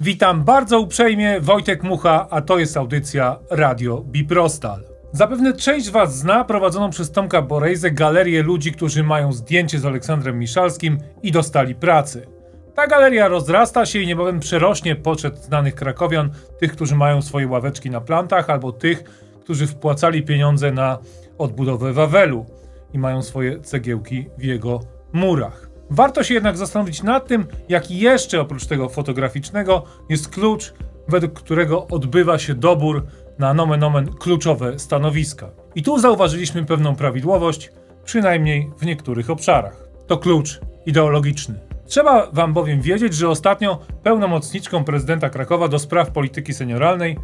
Witam bardzo uprzejmie, Wojtek Mucha, a to jest audycja Radio Biprostal. Zapewne część Was zna prowadzoną przez Tomka Borejzę galerię ludzi, którzy mają zdjęcie z Aleksandrem Miszalskim i dostali pracy. Ta galeria rozrasta się i niebawem przerośnie poczet znanych krakowian, tych, którzy mają swoje ławeczki na plantach, albo tych, którzy wpłacali pieniądze na odbudowę Wawelu i mają swoje cegiełki w jego murach. Warto się jednak zastanowić nad tym, jaki jeszcze oprócz tego fotograficznego jest klucz, według którego odbywa się dobór na nomen omen kluczowe stanowiska. I tu zauważyliśmy pewną prawidłowość, przynajmniej w niektórych obszarach. To klucz ideologiczny. Trzeba wam bowiem wiedzieć, że ostatnio pełnomocniczką prezydenta Krakowa do spraw polityki senioralnej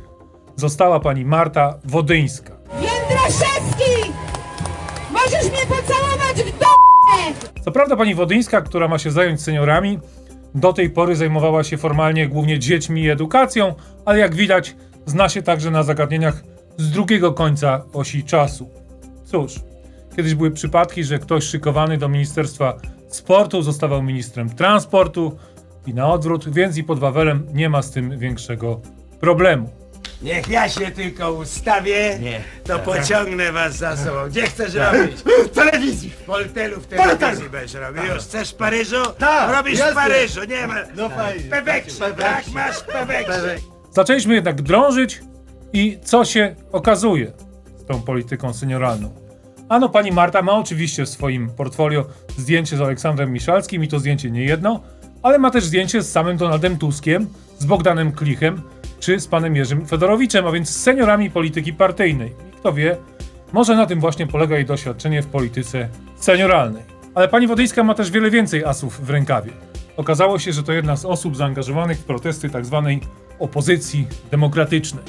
została pani Marta Wodyńska. Jędraszewski! Co prawda pani Wodyńska, która ma się zająć seniorami, do tej pory zajmowała się formalnie głównie dziećmi i edukacją, ale jak widać zna się także na zagadnieniach z drugiego końca osi czasu. Cóż, kiedyś były przypadki, że ktoś szykowany do Ministerstwa Sportu zostawał ministrem transportu i na odwrót, więc i pod Wawelem nie ma z tym większego problemu. Niech ja się tylko ustawię, Nie. to pociągnę was za sobą. Gdzie chcesz robić? W telewizji! W Poltelu w Poltelu. telewizji będziesz robił. Już chcesz w Paryżu? Tak, Robisz w jasne. Paryżu, nie ma. No fajnie. Peweksie, tak masz peweksie. Zaczęliśmy jednak drążyć i co się okazuje z tą polityką senioralną? Ano, pani Marta ma oczywiście w swoim portfolio zdjęcie z Aleksandrem Miszalskim i to zdjęcie nie jedno, ale ma też zdjęcie z samym Donaldem Tuskiem, z Bogdanem Klichem czy z panem Jerzym Fedorowiczem, a więc z seniorami polityki partyjnej. I kto wie, może na tym właśnie polega jej doświadczenie w polityce senioralnej. Ale pani Wodyńska ma też wiele więcej asów w rękawie. Okazało się, że to jedna z osób zaangażowanych w protesty tzw. opozycji demokratycznej.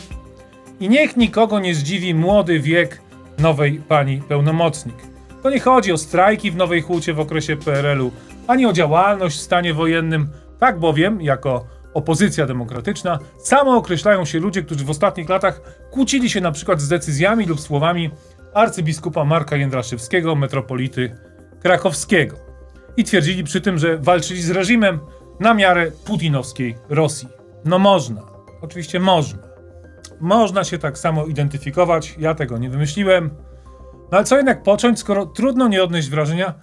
I niech nikogo nie zdziwi młody wiek nowej pani pełnomocnik. To nie chodzi o strajki w Nowej Hucie w okresie PRL-u, ani o działalność w stanie wojennym. Tak bowiem, jako opozycja demokratyczna, samo określają się ludzie, którzy w ostatnich latach kłócili się na przykład z decyzjami lub słowami arcybiskupa Marka Jędraszewskiego, metropolity krakowskiego. I twierdzili przy tym, że walczyli z reżimem na miarę putinowskiej Rosji. No można. Oczywiście można. Można się tak samo identyfikować, ja tego nie wymyśliłem. No ale co jednak począć, skoro trudno nie odnieść wrażenia,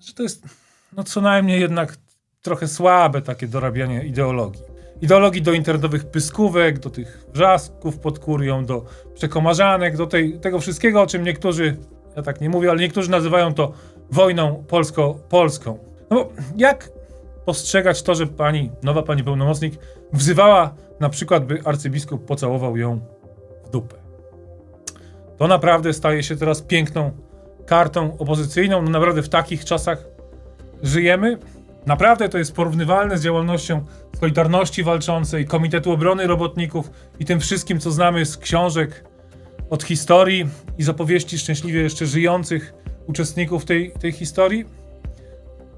że to jest no co najmniej jednak trochę słabe takie dorabianie ideologii. Ideologii do internetowych pyskówek, do tych wrzasków pod kurią, do przekomarzanek, do tej, tego wszystkiego, o czym niektórzy, ja tak nie mówię, ale niektórzy nazywają to wojną polsko-polską. No bo jak postrzegać to, że pani, nowa pani pełnomocnik wzywała na przykład, by arcybiskup pocałował ją w dupę. To naprawdę staje się teraz piękną kartą opozycyjną. No naprawdę w takich czasach żyjemy. Naprawdę to jest porównywalne z działalnością Solidarności Walczącej, Komitetu Obrony Robotników i tym wszystkim, co znamy z książek, od historii i z opowieści szczęśliwie jeszcze żyjących uczestników tej, tej historii.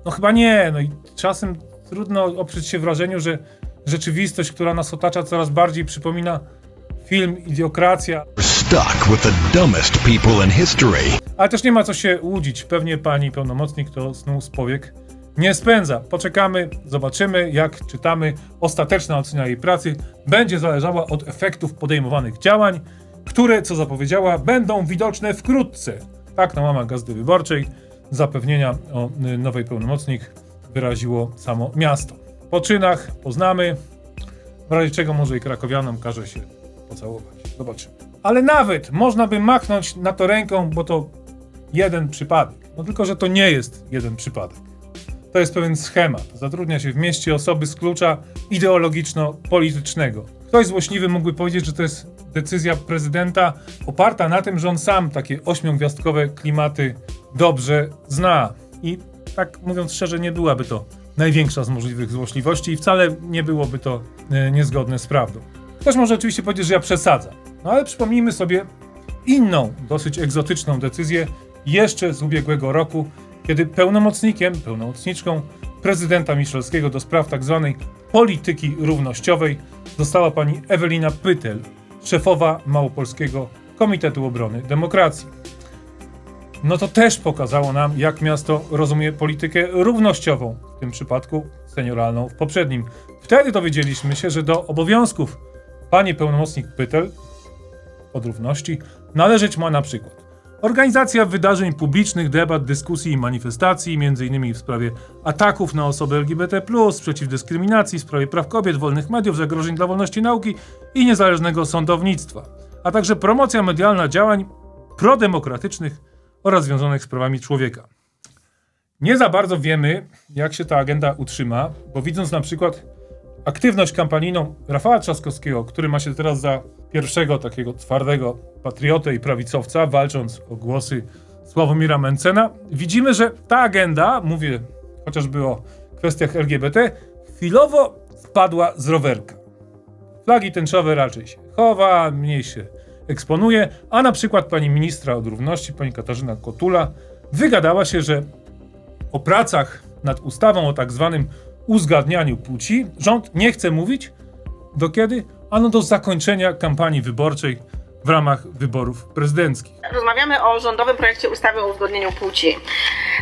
No chyba nie. No i czasem trudno oprzeć się wrażeniu, że rzeczywistość, która nas otacza, coraz bardziej przypomina film Idiokracja. stuck with the dumbest people in history. Ale też nie ma co się łudzić. Pewnie pani pełnomocnik to snu z powiek nie spędza. Poczekamy, zobaczymy, jak czytamy. Ostateczna ocena jej pracy będzie zależała od efektów podejmowanych działań, które, co zapowiedziała, będą widoczne wkrótce. Tak na mama Gazdy Wyborczej zapewnienia o y, nowej pełnomocnik wyraziło samo miasto. Po czynach poznamy, w razie czego może i krakowianom każe się pocałować. Zobaczymy. Ale nawet można by machnąć na to ręką, bo to jeden przypadek. No tylko, że to nie jest jeden przypadek. To jest pewien schemat. Zatrudnia się w mieście osoby z klucza ideologiczno-politycznego. Ktoś złośliwy mógłby powiedzieć, że to jest decyzja prezydenta oparta na tym, że on sam takie ośmiogwiazdkowe klimaty dobrze zna. I tak mówiąc szczerze, nie byłaby to największa z możliwych złośliwości i wcale nie byłoby to e, niezgodne z prawdą. Ktoś może oczywiście powiedzieć, że ja przesadzam. No ale przypomnijmy sobie inną, dosyć egzotyczną decyzję jeszcze z ubiegłego roku, kiedy pełnomocnikiem, pełnomocniczką prezydenta Miszalskiego do spraw tzw. polityki równościowej została pani Ewelina Pytel, szefowa Małopolskiego Komitetu Obrony Demokracji. no to też pokazało nam, jak miasto rozumie politykę równościową, w tym przypadku senioralną w poprzednim. Wtedy dowiedzieliśmy się, że do obowiązków pani pełnomocnik Pytel od równości należeć ma na przykład organizacja wydarzeń publicznych, debat, dyskusji i manifestacji, m.in. w sprawie ataków na osoby LGBT+, przeciw dyskryminacji, w sprawie praw kobiet, wolnych mediów, zagrożeń dla wolności nauki i niezależnego sądownictwa, a także promocja medialna działań prodemokratycznych oraz związanych z prawami człowieka. Nie za bardzo wiemy, jak się ta agenda utrzyma, bo widząc na przykład aktywność kampanijną Rafała Trzaskowskiego, który ma się teraz za pierwszego takiego twardego patriotę i prawicowca, walcząc o głosy Sławomira Mencena, widzimy, że ta agenda, mówię chociażby o kwestiach LGBT, chwilowo spadła z rowerka. Flagi tęczowe raczej się chowa, mniej się eksponuje, a na przykład pani ministra od równości, pani Katarzyna Kotula, wygadała się, że o pracach nad ustawą o tak zwanym uzgadnianiu płci rząd nie chce mówić. Do kiedy? Ano do zakończenia kampanii wyborczej w ramach wyborów prezydenckich. Rozmawiamy o rządowym projekcie ustawy o uzgodnieniu płci.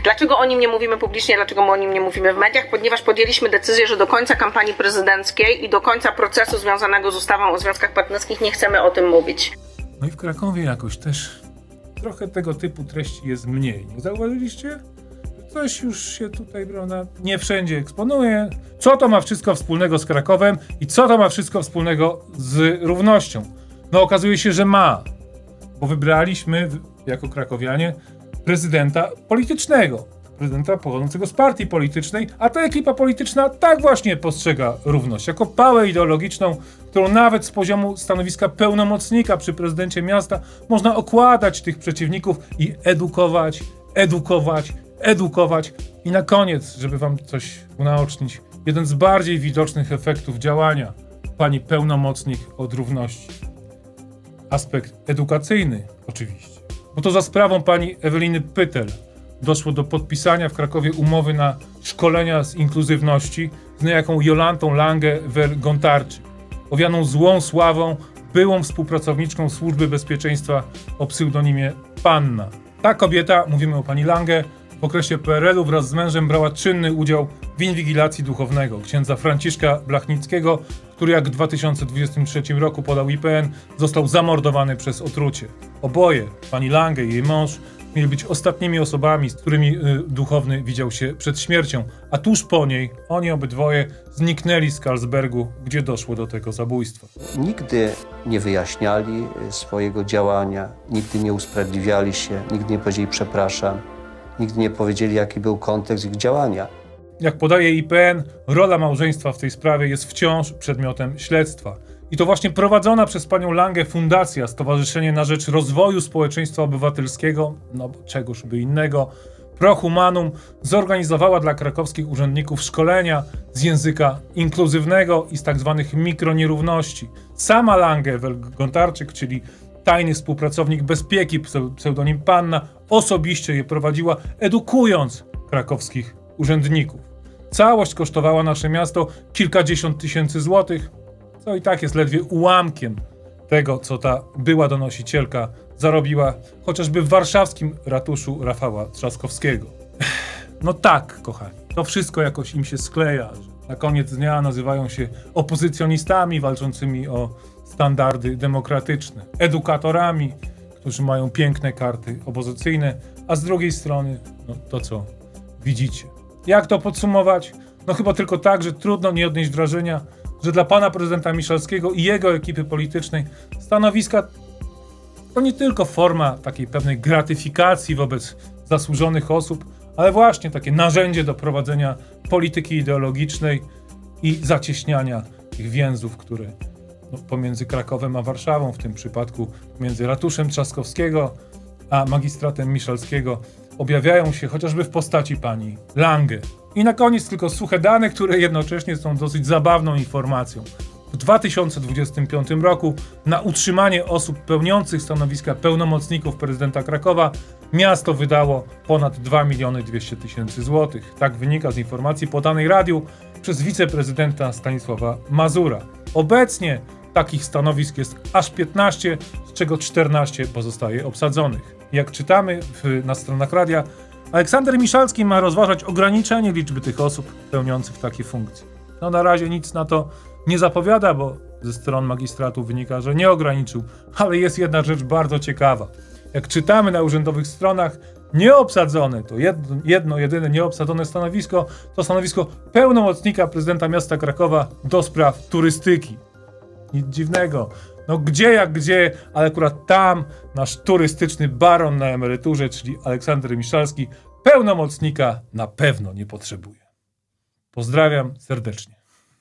Dlaczego o nim nie mówimy publicznie, dlaczego my o nim nie mówimy w mediach? Ponieważ podjęliśmy decyzję, że do końca kampanii prezydenckiej i do końca procesu związanego z ustawą o związkach partnerskich nie chcemy o tym mówić. No i w Krakowie jakoś też trochę tego typu treści jest mniej. Nie zauważyliście? Coś już się tutaj, prawda, nie wszędzie eksponuje. Co to ma wszystko wspólnego z Krakowem i co to ma wszystko wspólnego z równością? No okazuje się, że ma, bo wybraliśmy jako krakowianie prezydenta politycznego. Prezydenta pochodzącego z partii politycznej, a ta ekipa polityczna tak właśnie postrzega równość, jako pałę ideologiczną, którą nawet z poziomu stanowiska pełnomocnika przy prezydencie miasta można okładać tych przeciwników i edukować, edukować, edukować. I na koniec, żeby wam coś unaocznić, jeden z bardziej widocznych efektów działania pani pełnomocnik od równości aspekt edukacyjny, oczywiście. Bo to za sprawą pani Eweliny Pytel doszło do podpisania w Krakowie umowy na szkolenia z inkluzywności z niejaką Jolantą Lange-Wer-Gontarczyk, owianą złą sławą, byłą współpracowniczką Służby Bezpieczeństwa o pseudonimie Panna. Ta kobieta, mówimy o pani Lange, w okresie PRL-u wraz z mężem brała czynny udział w inwigilacji duchownego księdza Franciszka Blachnickiego, który jak w 2023 roku podał IPN, został zamordowany przez otrucie. Oboje, pani Lange i jej mąż, mieli być ostatnimi osobami, z którymi y, duchowny widział się przed śmiercią, a tuż po niej oni obydwoje zniknęli z Karlsbergu, gdzie doszło do tego zabójstwa. Nigdy nie wyjaśniali y, swojego działania, nigdy nie usprawiedliwiali się, nigdy nie powiedzieli przepraszam, nigdy nie powiedzieli, jaki był kontekst ich działania. Jak podaje IPN, rola małżeństwa w tej sprawie jest wciąż przedmiotem śledztwa. I to właśnie prowadzona przez panią Langę fundacja Stowarzyszenie na Rzecz Rozwoju Społeczeństwa Obywatelskiego, no bo czegoż by innego, Prohumanum, zorganizowała dla krakowskich urzędników szkolenia z języka inkluzywnego i z tak zwanych mikronierówności. Sama Lange Gontarczyk, czyli tajny współpracownik bezpieki, pseu- pseudonim Panna, osobiście je prowadziła, edukując krakowskich urzędników. Całość kosztowała nasze miasto kilkadziesiąt tysięcy złotych, co i tak jest ledwie ułamkiem tego, co ta była donosicielka zarobiła chociażby w warszawskim ratuszu Rafała Trzaskowskiego. No tak, kochani, to wszystko jakoś im się skleja. Na koniec dnia nazywają się opozycjonistami walczącymi o standardy demokratyczne, edukatorami, którzy mają piękne karty opozycyjne, a z drugiej strony, no to co widzicie. Jak to podsumować? No chyba tylko tak, że trudno nie odnieść wrażenia, że dla pana prezydenta Miszalskiego i jego ekipy politycznej stanowiska to nie tylko forma takiej pewnej gratyfikacji wobec zasłużonych osób, ale właśnie takie narzędzie do prowadzenia polityki ideologicznej i zacieśniania tych więzów, które pomiędzy Krakowem a Warszawą, w tym przypadku między ratuszem Trzaskowskiego a magistratem Miszalskiego, objawiają się chociażby w postaci pani Lange. I na koniec tylko suche dane, które jednocześnie są dosyć zabawną informacją. W 2025 roku na utrzymanie osób pełniących stanowiska pełnomocników prezydenta Krakowa miasto wydało ponad 2 miliony 200 tysięcy złotych. Tak wynika z informacji podanej radiu przez wiceprezydenta Stanisława Mazura. Obecnie takich stanowisk jest aż 15, z czego 14 pozostaje obsadzonych. Jak czytamy w, na stronach radia, Aleksander Miszalski ma rozważać ograniczenie liczby tych osób pełniących takie funkcje. No na razie nic na to nie zapowiada, bo ze stron magistratu wynika, że nie ograniczył. Ale jest jedna rzecz bardzo ciekawa. Jak czytamy na urzędowych stronach, nieobsadzone, to jedno, jedno jedyne nieobsadzone stanowisko, to stanowisko pełnomocnika prezydenta miasta Krakowa do spraw turystyki. Nic dziwnego. No gdzie jak gdzie, ale akurat tam nasz turystyczny baron na emeryturze, czyli Aleksander Miszalski, pełnomocnika na pewno nie potrzebuje. Pozdrawiam serdecznie.